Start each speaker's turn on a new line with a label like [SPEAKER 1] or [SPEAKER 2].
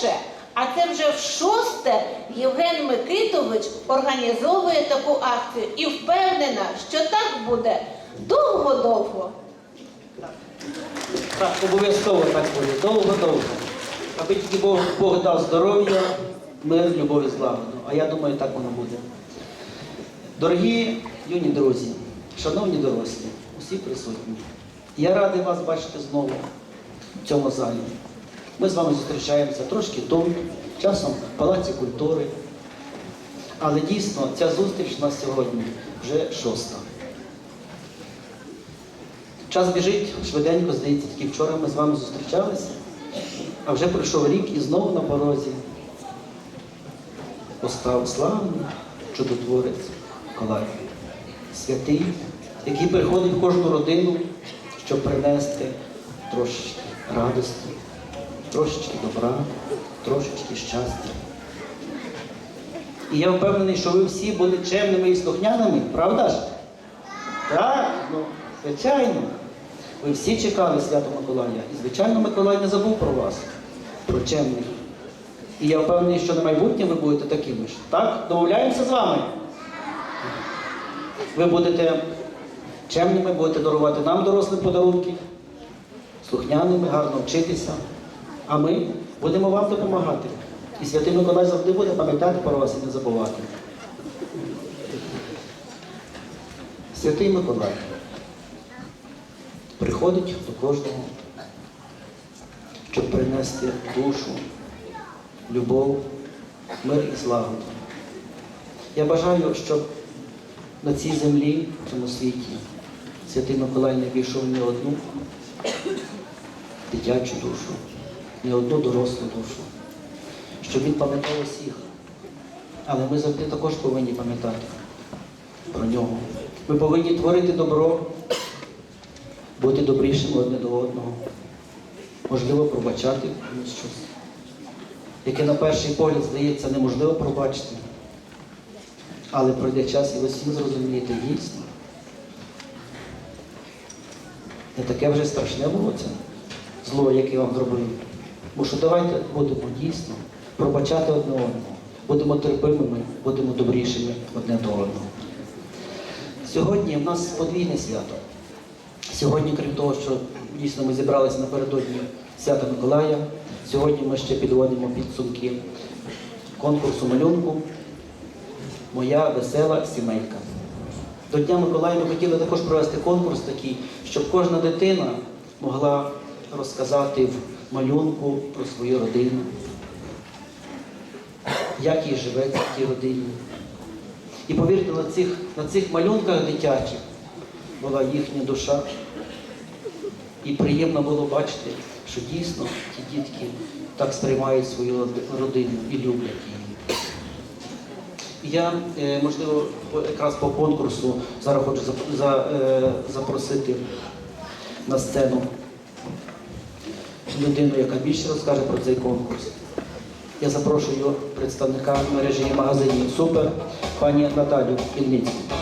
[SPEAKER 1] вперше, а це вже в шосте Євген Микитович організовує таку акцію і впевнена, що так буде довго-довго.
[SPEAKER 2] Так, обов'язково так буде. Довго-довго. Аби тільки Бог, Бог дав здоров'я, мир, любов і злагоду. А я думаю, так воно буде. Дорогі юні друзі, шановні дорослі, усі присутні. Я радий вас бачити знову в цьому залі. Ми з вами зустрічаємося трошки тут, часом в Палаці культури. Але дійсно ця зустріч у нас сьогодні вже шоста. Час біжить швиденько, здається, тільки вчора ми з вами зустрічалися, а вже пройшов рік і знову на порозі постав славний чудотворець Миколай, святий, який приходить в кожну родину, щоб принести трошечки радості, трошечки добра, трошечки щастя. І я впевнений, що ви всі були чемними і слухняними, правда ж? Так, ну, звичайно. Ви всі чекали свято Миколая. І, звичайно, Миколай не забув про вас, про чемних. І я впевнений, що на майбутнє ви будете такими ж. Так? Домовляємося з вами? Ви будете чемними, будете дарувати нам дорослим подарунки, слухняними, гарно вчитися. А ми будемо вам допомагати. І святий Миколай завжди буде пам'ятати про вас і не забувати. Святий Миколай приходить до кожного, щоб принести душу, любов, мир і злагоду. Я бажаю, щоб на цій землі, в цьому світі, Святий Миколай не війшов ні одну дитячу душу, ні одну дорослу душу, щоб він пам'ятав усіх. Але ми завжди також повинні пам'ятати про нього. Ми повинні творити добро, бути добрішими одне до одного, можливо, пробачати комусь щось, яке на перший погляд здається неможливо пробачити. Але пройде час і ви всі зрозумієте дійсно. Не таке вже страшне було це зло, яке вам зробив. Бо що давайте будемо дійсно пробачати одне одного, будемо терпимими, будемо добрішими одне до одного. Сьогодні в нас подвійне свято. Сьогодні, крім того, що дійсно ми зібралися напередодні свята Миколая, сьогодні ми ще підводимо підсумки конкурсу малюнку Моя весела сімейка. До Дня Миколая ми хотіли також провести конкурс такий, щоб кожна дитина могла розказати в малюнку про свою родину, як їй живеться в тій родині. І повірте, на цих, на цих малюнках дитячих була їхня душа. І приємно було бачити, що дійсно ті дітки так сприймають свою родину і люблять її. Я, е, можливо, якраз по конкурсу зараз хочу е, запросити на сцену людину, яка більше розкаже про цей конкурс. Я запрошую представника мережі магазинів Супер, пані Наталю Кільницьку.